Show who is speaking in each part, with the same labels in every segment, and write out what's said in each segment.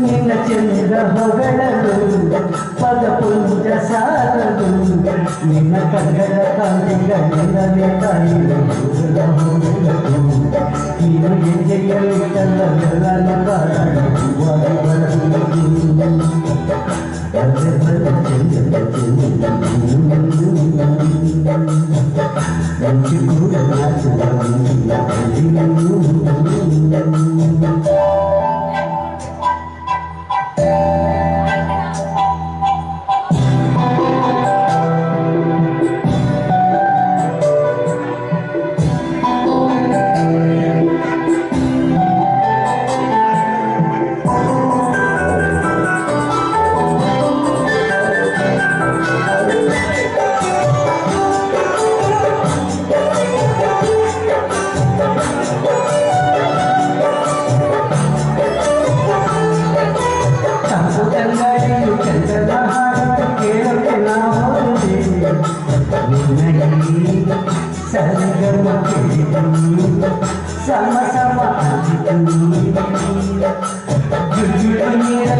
Speaker 1: ನಿನ್ನ ಚಂದ್ರ ಹೊಗಳಲು ಪದ ಪುಂಜ ಸಾರಲು ನಿನ್ನ ಕಗ್ಗಡ ಕಾಂತಿಗಳಿಂದಲೇ ಕಾಯಿಲು ನೀನು ಗೆಜ್ಜೆಯಲ್ಲಿ ಕಲ್ಲವೆಲ್ಲನ ಕಾರಣ Sama-sama pergi dulu Sama-sama pergi dulu Jujur pengiran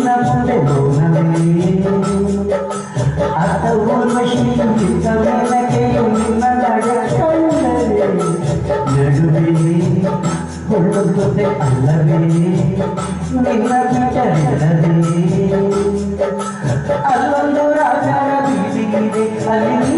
Speaker 1: ನಿನ್ನ ಮುಂದೆ ಮೌನವೇ ಅತ್ತ ಊರ್ವಶಿ ಚಿತ್ತ ಮೇಲಕೆಯು ನಿನ್ನ ನಡೆ ಕಂಡರೆ ನಡುವೆ ಹೊಳ್ಳುತ್ತದೆ ಅಲ್ಲವೇ ನಿನ್ನ ಬಿಟ್ಟರಿಲ್ಲದೆ ಅಲ್ಲೊಂದು ರಾಜರ ಬೀದಿಗಿದೆ ಅಲ್ಲಿ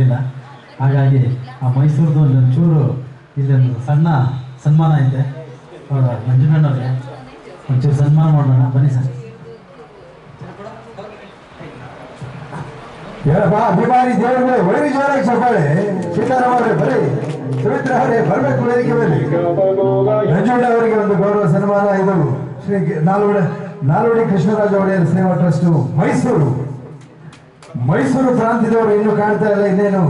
Speaker 2: ಬರಲಿಲ್ಲ ಹಾಗಾಗಿ ಆ ಮೈಸೂರದ್ದು ಒಂದು ಚೂರು ಇದೊಂದು ಸಣ್ಣ ಸನ್ಮಾನ ಐತೆ ಅವರ ಮಂಜುಣ್ಣವ್ರಿಗೆ ಒಂಚೂರು ಸನ್ಮಾನ ಮಾಡೋಣ. ಬನ್ನಿ ಸರ್.
Speaker 3: ಏನಪ್ಪ ಅಭಿಮಾನಿ ದೇವರುಗಳೇ ಒಳ್ಳೆ ಜೋರಾಗಿ ಸಭಾಳೆ ಸೀತಾರಾಮ ಅವರೇ ಬರೀ ಸುಮಿತ್ರ ಅವರೇ, ಬರಬೇಕು ವೇದಿಕೆ ಮೇಲೆ. ನಂಜುಂಡ ಅವರಿಗೆ ಒಂದು ಗೌರವ ಸನ್ಮಾನ ಇದು. ಶ್ರೀ ನಾಲ್ವಡಿ ನಾಲ್ವಡಿ ಕೃಷ್ಣರಾಜ ಒಡೆಯರ್ ಸೇವಾ ಟ್ರಸ್ಟ್ ಮೈಸೂರು. ಮೈಸೂರು ಪ್ರಾಂತ್ಯದವರು ಇನ್ನೂ ಕಾಣ್ತಾ ಇಲ್ಲ, ಇನ್ನೇನು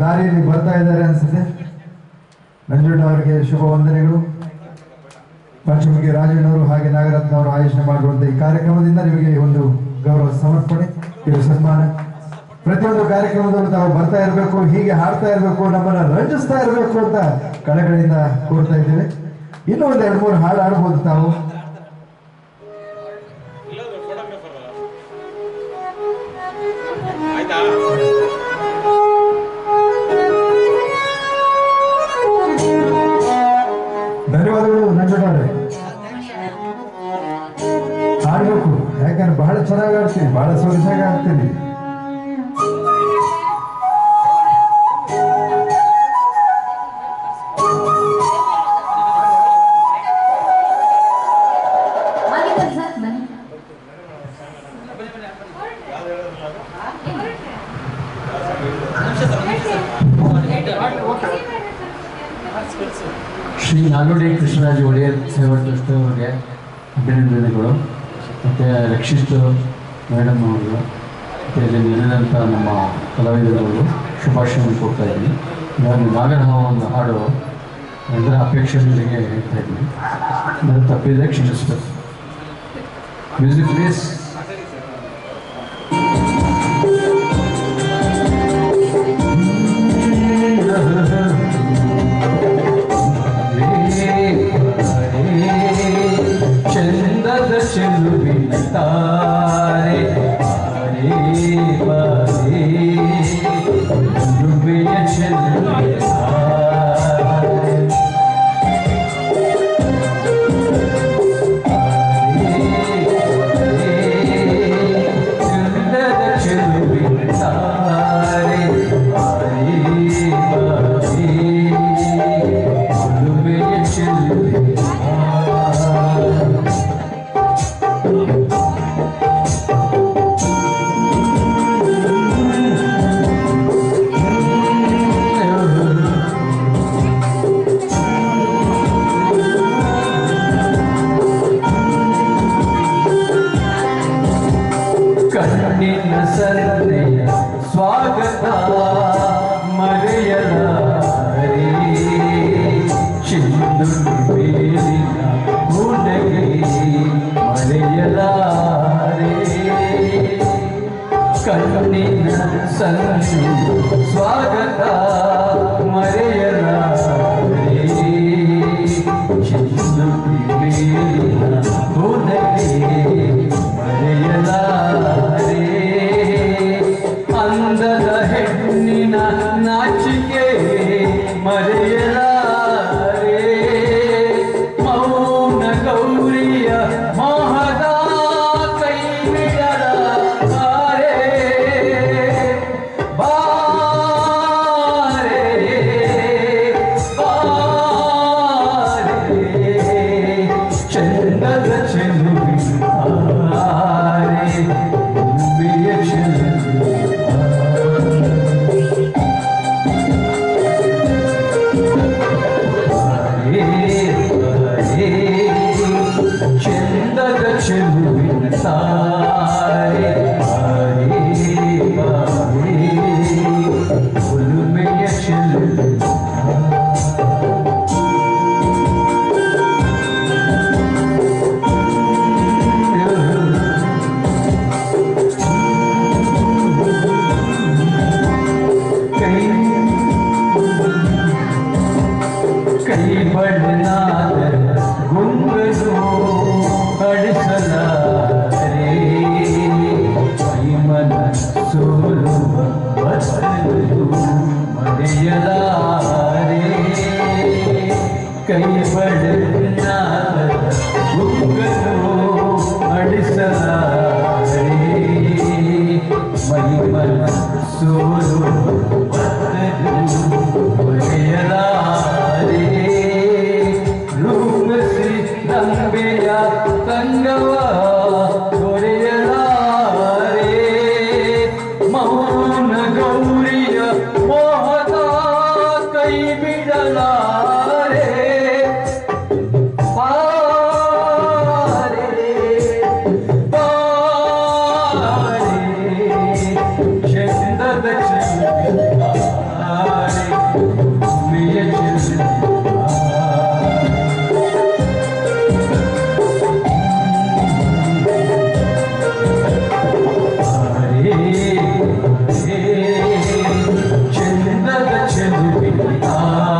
Speaker 3: ದಾರಿಯಲ್ಲಿ ಬರ್ತಾ ಇದ್ದಾರೆ ಅನ್ಸುತ್ತೆ? ನಂಜುಂಡ ಅವರಿಗೆ ಶುಭ ವಂದನೆಗಳು. ಪಂಚಮುಖಿ ರಾಜಣ್ಣವರು ಹಾಗೆ ನಾಗರತ್ನ ಅವರು ಆಯೋಜನೆ ಮಾಡುವಂಥ ಈ ಕಾರ್ಯಕ್ರಮದಿಂದ ನಿಮಗೆ ಒಂದು ಗೌರವ ಸಮರ್ಪಣೆ, ಇದು ಸನ್ಮಾನ. ಪ್ರತಿಯೊಂದು ಕಾರ್ಯಕ್ರಮದಲ್ಲೂ ತಾವು ಬರ್ತಾ ಇರಬೇಕು, ಹೀಗೆ ಹಾಡ್ತಾ ಇರಬೇಕು, ನಮ್ಮನ್ನ ರಂಜಿಸ್ತಾ ಇರಬೇಕು ಅಂತ ಕಳೆಗಳಿಂದ ಕೋರ್ತಾ ಇದ್ದೇವೆ. ಇನ್ನೂ ಒಂದು ಎರಡು ಮೂರು ಹಾಡು ಆಡ್ಬೋದು ತಾವು. ಧನ್ಯವಾದಗಳು ನಂಜುಂಡವ್ರೆ ಹಾಡ್ಬೇಕು ಯಾಕಂದ್ರೆ ಬಹಳ ಚೆನ್ನಾಗಿ ಆಡ್ತೀನಿ ಬಹಳ ಸೊಗಸಾಗಿ ಆಡ್ತೀನಿ
Speaker 4: ಆಗಿದ್ದಾರೆ ಸರ್ ಬನ್ನಿ
Speaker 1: ಶ್ರೀ ನಾಲ್ವಡಿ ಕೃಷ್ಣರಾಜ ಒಡೆಯರ್ ಸೇವಾ ಟ್ರಸ್ಟ್ ಅವರಿಗೆ ಅಭಿನಂದನೆಗಳು. ಮತ್ತು ರಕ್ಷಿತ್ ಮೇಡಮ್ ಅವರು. ಮತ್ತು ಇಲ್ಲಿ ನೆರೆದಂಥ ನಮ್ಮ ಕಲಾವಿದರವರು ಶುಭಾಶಯ ಕೊಡ್ತಾ ಇದ್ದೀನಿ. ನಾಗರಹಾವ ಒಂದು ಹಾಡು ಎಲ್ಲರ ಅಪೇಕ್ಷೆ ಮೇರೆಗೆ ಹೇಳ್ತಾ ಇದ್ದೀನಿ. ನಾನು ಕ್ಷಮಿಸ್ಬೇಕು. Music please Hassan Ah.